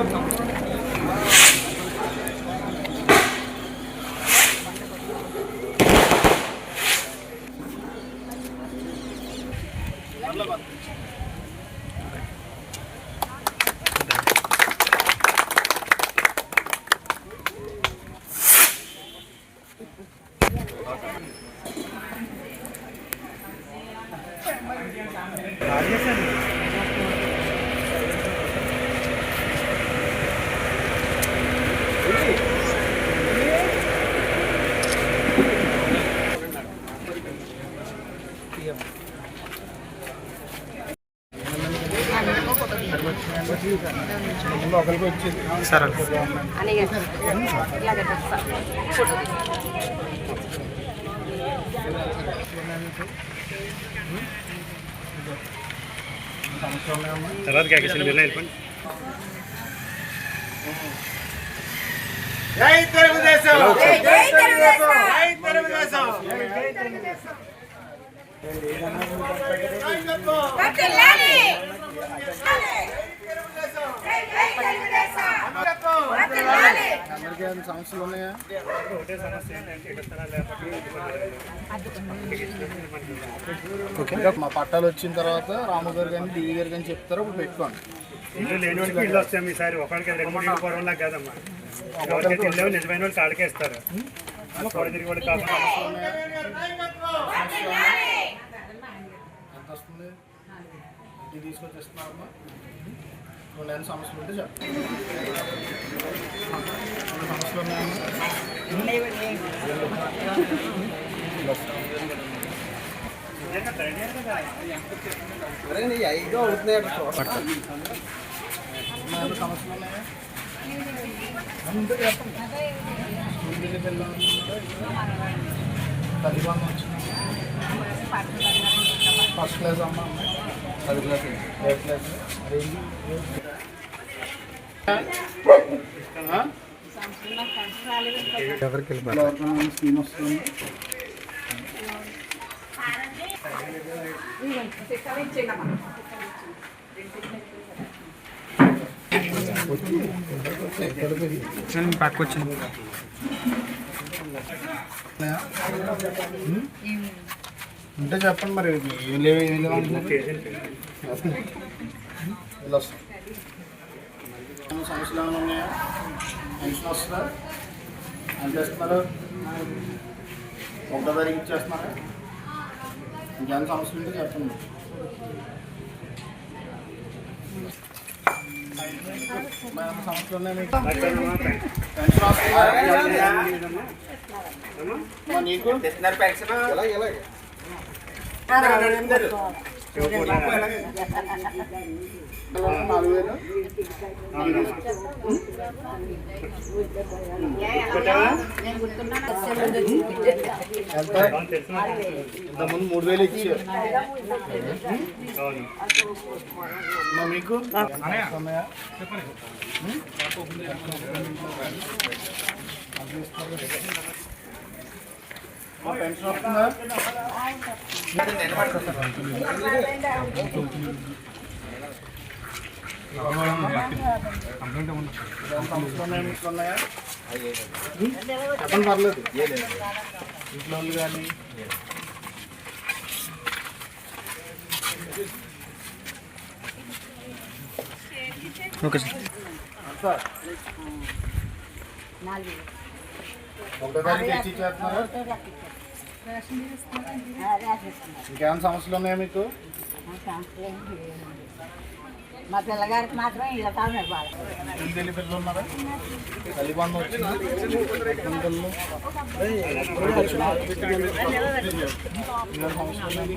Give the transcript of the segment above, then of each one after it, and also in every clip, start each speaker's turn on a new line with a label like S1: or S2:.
S1: ఒకరికి
S2: సరే
S3: అలాగే ఇలాగే ఫోటో
S2: తర్వాత క్యాకేషన్ బిల్ వెళ్ళిపోండి
S1: జై తెలుగుదేశం
S3: జై తెలుగుదేశం
S1: జై తెలుగుదేశం
S3: వర్ధిల్లాలి జై
S1: ఏమైనా సమస్యలు ఉన్నాయా? మా పట్టాలు వచ్చిన తర్వాత రాము గారు కానీ డివి గారు కానీ చెప్తారు అప్పుడు పెట్టుకోండి.
S2: ఇల్లు లేని వాళ్ళకి ఇల్లు వస్తాం ఈసారి. ఒకరికి రెండు మూడు ఇల్లు పోవడం లాగా కాదమ్మా. ఎవరికైతే ఇల్లు లేవో నిజమైన వాళ్ళు తాడకేస్తారు పొడ తిరిగి వాళ్ళు కాకుండా
S1: ఎంత వస్తుంది? ఇది తీసుకొచ్చి ఇస్తున్నారమ్మా రెండు ఏమైనా సమస్యలు ఉంటే చెప్పండి ఏమైనా సమస్యలు ఉన్నాయమ్మా ఏమైనా సమస్యలు ఉన్నాయా ఉంటే చెప్పండి ముందుకు వెళ్ళాం తల్లిబామ్మ వచ్చింది ఫస్ట్ క్లాస్ అమ్మ థర్డ్ క్లాస్ ఏ క్లాస్ ఎవరికి స్కీమ్ వస్తుంది
S2: పక్క వచ్చింది
S1: ఉంటే చెప్పండి మరి ఏం లేవు ఏం లేవు అంటున్నారు ఇలా వస్తుంది ఏమైనా సమస్యలు ఏమైనా ఉన్నాయా పెన్షన్ వస్తుందా. ఎంత ఇస్తున్నారు ఒకటో తారీఖు ఇచ్చేస్తున్నారా. ఇంకేమైనా సమస్యలు ఉంటే చెప్పండి. సమస్యలు ఉన్నాయి మీకు పెన్షన్ వస్తుందా? నీకు? వేలు ఎంత ఇంతకుముందు మూడు వేలు ఇచ్చారు మీకు ఉన్నాయా? ఉం? మా పెన్షన్ వస్తుందా సంవత్సరం ఉన్నాయా మీకు ఉన్నాయా ఉం? చెప్పండి పర్లేదు ఇంట్లో వాళ్ళు కానీ
S2: ఓకే సార్
S1: సార్ ఒకటో తారీఖు ఇచ్చి చేస్తున్నారా ఇంకేమైనా సమస్యలు ఉన్నాయా మీకు?
S3: మా పిల్లగారికి మాత్రం వాళ్ళు
S1: ఇల్లు తెలియ పిల్లలు ఉన్నారా? వచ్చిందా? హస్బెండ్ పిల్లలు ఇంకేమైనా సమస్యలు ఉన్నాయా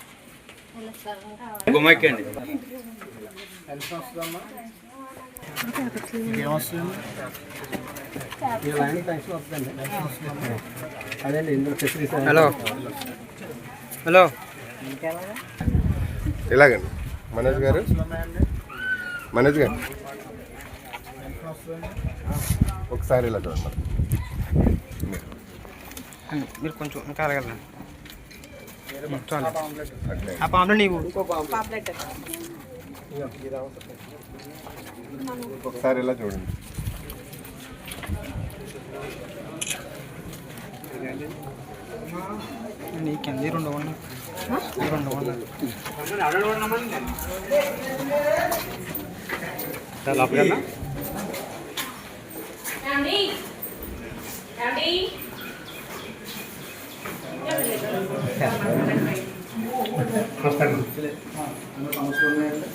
S1: ఫెసిలిటీస్
S4: హలో హలో
S5: ఇలాగండి. మనోజ్ గారు. మనోజ్ గారు. ఒకసారి ఇలా చూడండి.
S4: మీరు కొంచెం ఇంకా అడగలండి ఆ పాంప్లెట్
S5: ఒకసారి ఇలా చూడండి.
S4: నీకు రెండు వందలు. రెండు వందలు.
S2: లోపల
S3: ఏమండి? ఏమండి?
S2: సంవత్సరం
S1: ఇందులో సమస్యలు ఉన్నాయండి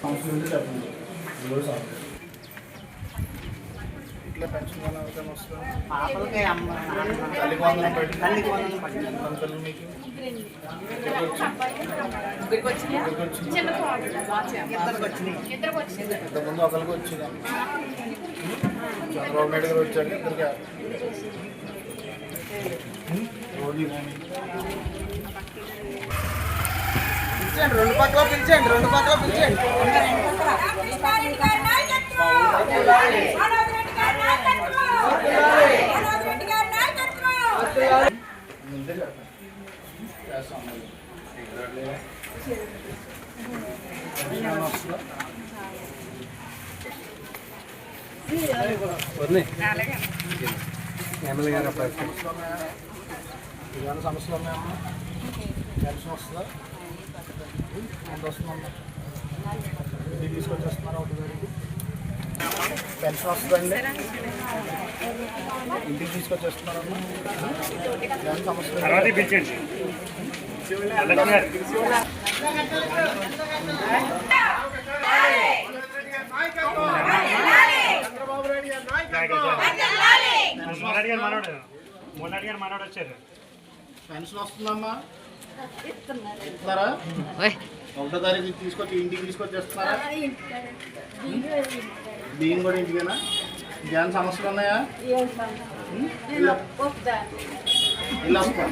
S1: సమస్యలు ఉంటే చెప్పండి ఇది కూడా సాల్వ్ చేస్తాం. ఇట్లా పెన్షన్ వల్ల వస్తుందా? తల్లికి వందనం తల్లికి వందనం మీకు. ఇంతకుముందు ఒకరికి వచ్చింది? చంద్రబాబు నాయుడు గారు వచ్చాక ఇద్దరికి? కానీ పిలిచండి రెండు పక్కల పిలిచండి రెండు పక్కల పిలిచండి ఏమైనా
S4: ఎమ్మెల్యే గారు
S1: సమస్యలు ఏమైనా సమస్యలు ఉన్నాయమ్మా పెన్షన్ వస్తుందా. ఎంత వస్తుందమ్మా తీసుకొచ్చేస్తున్నారా ఒకటి గారికి పెన్షన్ వస్తుందండి ఇంటికి
S2: గారు. గారు మనోడు మొన్నటి గారు మనోడు వచ్చారు.
S1: పెన్షన్ వస్తుందమ్మా. ఇస్తున్నారా? ఒకటో తారీఖు తీసుకొచ్చి ఇంటికి తీసుకొచ్చేస్తున్నారా? బియ్యం కూడా ఇంటికేనా? ఇంకేమైనా సమస్యలు ఉన్నాయా? ఇల్లు ఇల్లు వస్తా